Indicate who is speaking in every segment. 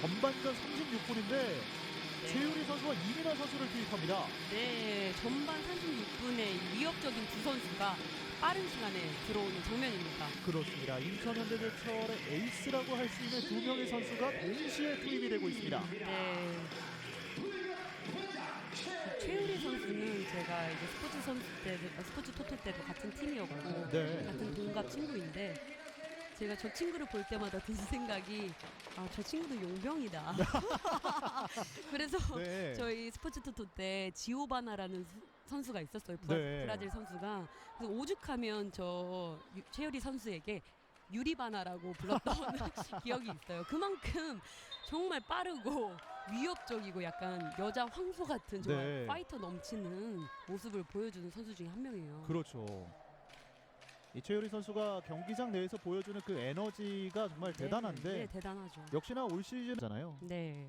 Speaker 1: 전반전 36분인데 최유리 선수와 이민아 선수를 투입합니다.
Speaker 2: 네, 전반 36분에 위협적인 두 선수가 빠른 시간에 들어오는 장면입니다.
Speaker 1: 그렇습니다. 인천현대제철의 에이스라고 할 수 있는 두 명의 선수가 동시에 투입이 되고 있습니다.
Speaker 2: 네. 최유리 선수는 제가 이제 스포츠 선수 때, 스포츠 토토 때도 같은 팀이었고
Speaker 1: 네.
Speaker 2: 같은 동갑 친구인데 제가 저 친구를 볼 때마다 드는 생각이 아 저 친구도 용병이다. 그래서
Speaker 1: 네.
Speaker 2: 저희 스포츠 토토 때 지오바나라는 수- 선수가 있었어요. 브라,
Speaker 1: 네.
Speaker 2: 브라질 선수가. 그래서 오죽하면 저 유- 최유리 선수에게 유리바나라고 불렀던 기억이 있어요. 그만큼 정말 빠르고 위협적이고 약간 여자 황소 같은 정말
Speaker 1: 네.
Speaker 2: 파이터 넘치는 모습을 보여주는 선수 중에 한 명이에요.
Speaker 1: 그렇죠. 이 최유리 선수가 경기장 내에서 보여주는 그 에너지가 정말
Speaker 2: 네,
Speaker 1: 대단한데
Speaker 2: 네, 대단하죠.
Speaker 1: 역시나 올 시즌잖아요.
Speaker 2: 네.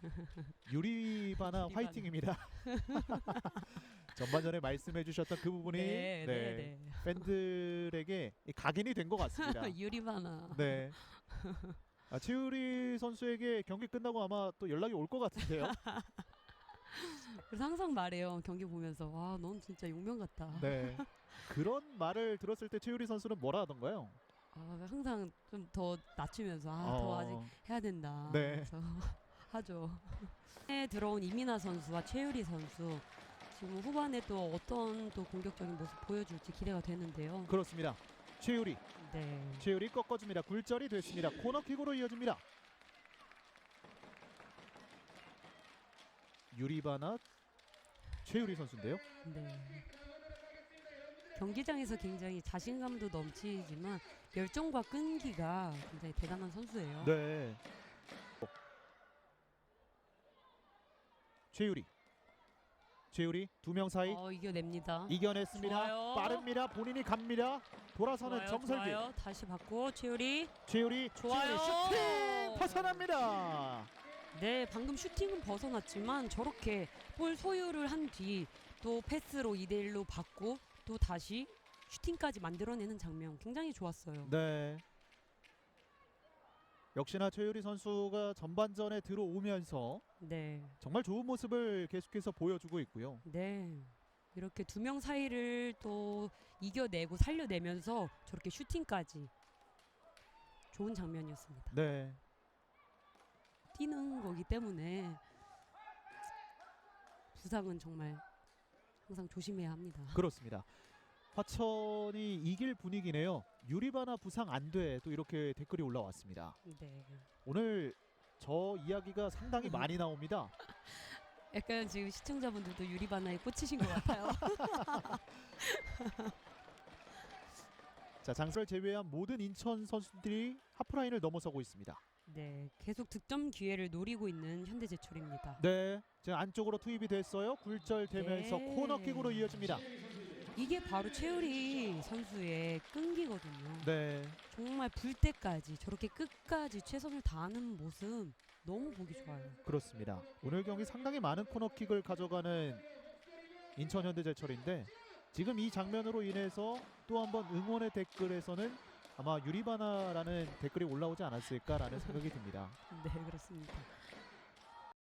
Speaker 1: 유리바나
Speaker 2: 유리바나.
Speaker 1: 화이팅입니다. 전반전에 말씀해주셨던 그 부분이
Speaker 2: 네, 네, 네.
Speaker 1: 팬들에게 이 각인이 된 것 같습니다.
Speaker 2: 유리바나.
Speaker 1: 네. 아, 최유리 선수에게 경기 끝나고 아마 또 연락이 올 것 같은데요.
Speaker 2: 그래서 항상 말해요. 경기 보면서 와, 넌 진짜 용병 같다.
Speaker 1: 네. 그런 말을 들었을 때 최유리 선수는 뭐라 하던가요?
Speaker 2: 아, 항상 좀 더 낮추면서 아, 더
Speaker 1: 어,
Speaker 2: 아직 해야 된다.
Speaker 1: 네.
Speaker 2: 그래서 하죠. 에 들어온 이민아 선수와 최유리 선수 지금 후반에 또 어떤 또 공격적인 모습 보여줄지 기대가 되는데요.
Speaker 1: 그렇습니다. 최유리,
Speaker 2: 네.
Speaker 1: 최유리 꺾어줍니다. 굴절이 됐습니다. 코너킥으로 이어집니다. 유리바나 최유리 선수인데요.
Speaker 2: 네. 경기장에서 굉장히 자신감도 넘치지만 열정과 끈기가 굉장히 대단한 선수예요.
Speaker 1: 네. 최유리, 최유리 두 명 사이
Speaker 2: 어, 이겨냅니다.
Speaker 1: 이겨냈습니다.
Speaker 2: 좋아요.
Speaker 1: 빠릅니다. 본인이 갑니다. 돌아서는
Speaker 2: 좋아요,
Speaker 1: 정설기.
Speaker 2: 좋아요. 다시 받고 최유리.
Speaker 1: 최유리,
Speaker 2: 좋아요.
Speaker 1: 최유리 슈팅 벗어납니다.
Speaker 2: 네, 방금 슈팅은 벗어났지만 저렇게 볼 소유를 한 뒤 또 패스로 2대 1로 받고 또 다시 슈팅까지 만들어내는 장면 굉장히 좋았어요.
Speaker 1: 네. 역시나 최유리 선수가 전반전에 들어오면서
Speaker 2: 네.
Speaker 1: 정말 좋은 모습을 계속해서 보여주고 있고요.
Speaker 2: 네. 이렇게 두 명 사이를 또 이겨내고 살려내면서 저렇게 슈팅까지 좋은 장면이었습니다.
Speaker 1: 네.
Speaker 2: 뛰는 거기 때문에 부상은 정말 항상 조심해야 합니다.
Speaker 1: 그렇습니다. 화천이 이길 분위기네요. 유리바나 부상 안 돼. 또 이렇게 댓글이 올라왔습니다.
Speaker 2: 네.
Speaker 1: 오늘 저 이야기가 상당히 많이 나옵니다.
Speaker 2: 약간 지금 시청자분들도 유리바나에 꽂히신 것 같아요.
Speaker 1: 자, 장설 제외한 모든 인천 선수들이 하프라인을 넘어서고 있습니다.
Speaker 2: 네, 계속 득점 기회를 노리고 있는 현대제철입니다.
Speaker 1: 네. 지금 안쪽으로 투입이 됐어요. 굴절되면서
Speaker 2: 네.
Speaker 1: 코너킥으로 이어집니다.
Speaker 2: 이게 바로 최우리 선수의 끈기거든요.
Speaker 1: 네.
Speaker 2: 정말 불 때까지 저렇게 끝까지 최선을 다하는 모습 너무 보기 좋아요.
Speaker 1: 그렇습니다. 오늘 경기 상당히 많은 코너킥을 가져가는 인천 현대제철인데 지금 이 장면으로 인해서 또 한번 응원의 댓글에서는 아마 유리바나라는 댓글이 올라오지 않았을까라는 생각이 듭니다.
Speaker 2: 네, 그렇습니다.